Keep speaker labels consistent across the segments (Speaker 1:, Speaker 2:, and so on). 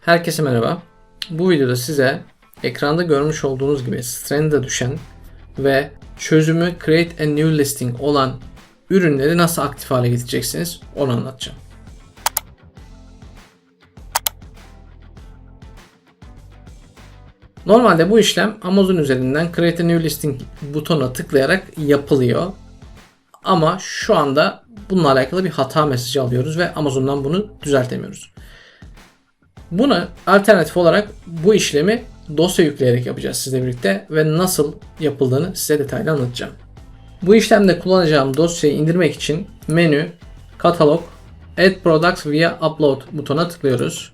Speaker 1: Herkese merhaba. Bu videoda size ekranda görmüş olduğunuz gibi Strand'a düşen ve çözümü Create a New Listing olan ürünleri nasıl aktif hale getireceksiniz onu anlatacağım. Normalde bu işlem Amazon üzerinden Create a New Listing butonuna tıklayarak yapılıyor. Ama şu anda bununla alakalı bir hata mesajı alıyoruz ve Amazon'dan bunu düzeltemiyoruz. Buna alternatif olarak bu işlemi dosya yükleyerek yapacağız sizle birlikte ve nasıl yapıldığını size detaylı anlatacağım. Bu işlemde kullanacağım dosyayı indirmek için menü, katalog, Add Products via Upload butonuna tıklıyoruz.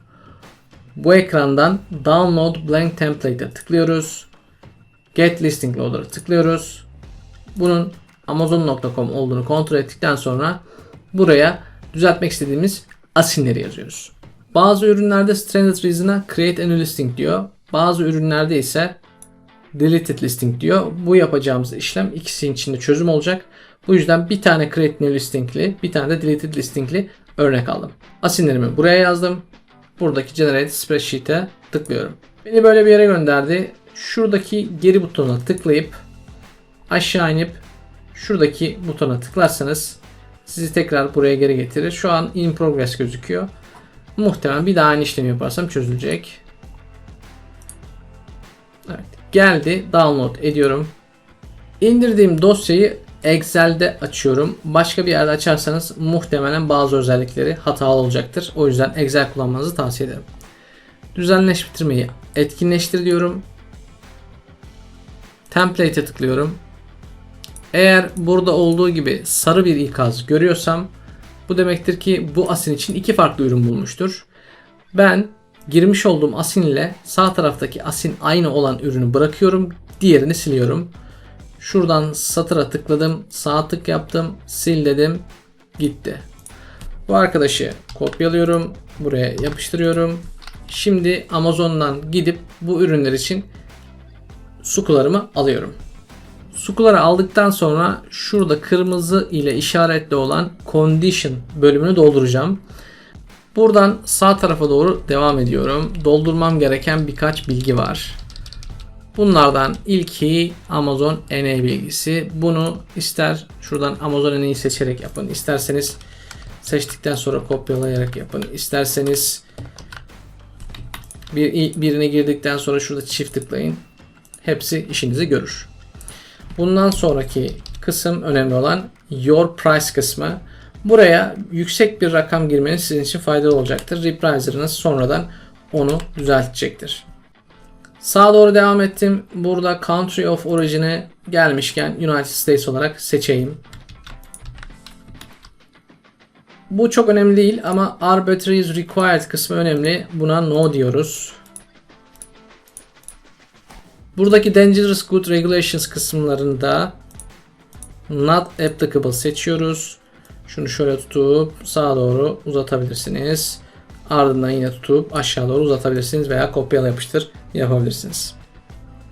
Speaker 1: Bu ekrandan Download Blank Template'e tıklıyoruz. Get Listing Loader'a tıklıyoruz. Bunun Amazon.com olduğunu kontrol ettikten sonra buraya düzeltmek istediğimiz asinleri yazıyoruz. Bazı ürünlerde Stranded Reason'a Create a New Listing diyor. Bazı ürünlerde ise Deleted Listing diyor. Bu yapacağımız işlem ikisinin içinde çözüm olacak. Bu yüzden bir tane Create New Listing'li, bir tane de Deleted Listing'li örnek aldım. Asinlerimi buraya yazdım. Buradaki Generate Spreadsheet'e tıklıyorum. Beni böyle bir yere gönderdi. Şuradaki geri butonuna tıklayıp aşağı inip şuradaki butona tıklarsanız sizi tekrar buraya geri getirir. Şu an in progress gözüküyor. Muhtemelen bir daha aynı işlemi yaparsam çözülecek. Evet. Geldi. Download ediyorum. İndirdiğim dosyayı Excel'de açıyorum. Başka bir yerde açarsanız muhtemelen bazı özellikleri hatalı olacaktır. O yüzden Excel kullanmanızı tavsiye ederim. Düzenleştirmeyi etkinleştir diyorum. Template'e tıklıyorum. Eğer burada olduğu gibi sarı bir ikaz görüyorsam bu demektir ki bu asin için iki farklı ürün bulmuştur. Ben girmiş olduğum asin ile sağ taraftaki asin aynı olan ürünü bırakıyorum. Diğerini siliyorum. Şuradan satıra tıkladım. Sağ tık yaptım. Sil dedim. Gitti. Bu arkadaşı kopyalıyorum. Buraya yapıştırıyorum. Şimdi Amazon'dan gidip bu ürünler için sukularımı alıyorum. Sukuları aldıktan sonra şurada kırmızı ile işaretli olan condition bölümünü dolduracağım. Buradan sağ tarafa doğru devam ediyorum. Doldurmam gereken birkaç bilgi var. Bunlardan ilki Amazon NA bilgisi. Bunu ister şuradan Amazon NA'yı seçerek yapın. İsterseniz seçtikten sonra kopyalayarak yapın. İsterseniz bir, birine girdikten sonra şurada çift tıklayın. Hepsi işinizi görür. Bundan sonraki kısım önemli olan Your Price kısmı. Buraya yüksek bir rakam girmeniz sizin için faydalı olacaktır. Repriser'ınız sonradan onu düzeltecektir. Sağa doğru devam ettim. Burada Country of Origin'e gelmişken United States olarak seçeyim. Bu çok önemli değil ama Arbitrary is required kısmı önemli. Buna no diyoruz. Buradaki Dangerous Good Regulations kısımlarında Not Applicable seçiyoruz. Şunu şöyle tutup sağa doğru uzatabilirsiniz. Ardından yine tutup aşağı doğru uzatabilirsiniz veya kopyala yapıştır yapabilirsiniz.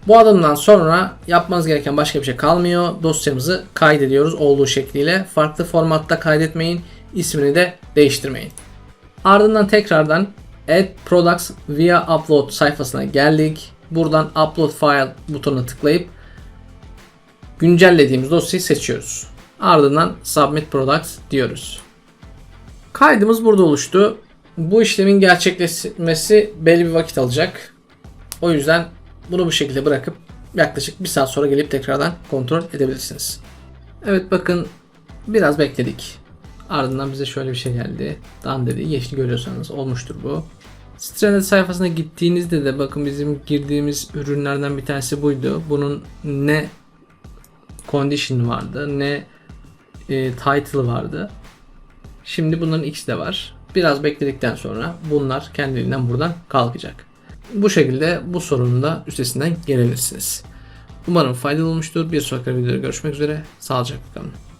Speaker 1: Bu adımdan sonra yapmanız gereken başka bir şey kalmıyor. Dosyamızı kaydediyoruz olduğu şekliyle. Farklı formatta kaydetmeyin. ismini de değiştirmeyin. Ardından tekrardan Add Products via Upload sayfasına geldik. Buradan Upload File butonuna tıklayıp güncellediğimiz dosyayı seçiyoruz. Ardından Submit Products diyoruz. Kaydımız burada oluştu. Bu işlemin gerçekleşmesi belli bir vakit alacak. O yüzden bunu bu şekilde bırakıp yaklaşık bir saat sonra gelip tekrardan kontrol edebilirsiniz. Evet bakın biraz bekledik. Ardından bize şöyle bir şey geldi. Dan dedi. Yeşil görüyorsanız olmuştur bu. Stranded sayfasına gittiğinizde de bakın bizim girdiğimiz ürünlerden bir tanesi buydu. Bunun ne condition vardı ne e, title vardı. Şimdi bunların ikisi de var. Biraz bekledikten sonra bunlar kendiliğinden buradan kalkacak. Bu şekilde bu sorunun da üstesinden gelebilirsiniz. Umarım faydalı olmuştur. Bir sonraki videoda görüşmek üzere. Sağlıcakla kalın.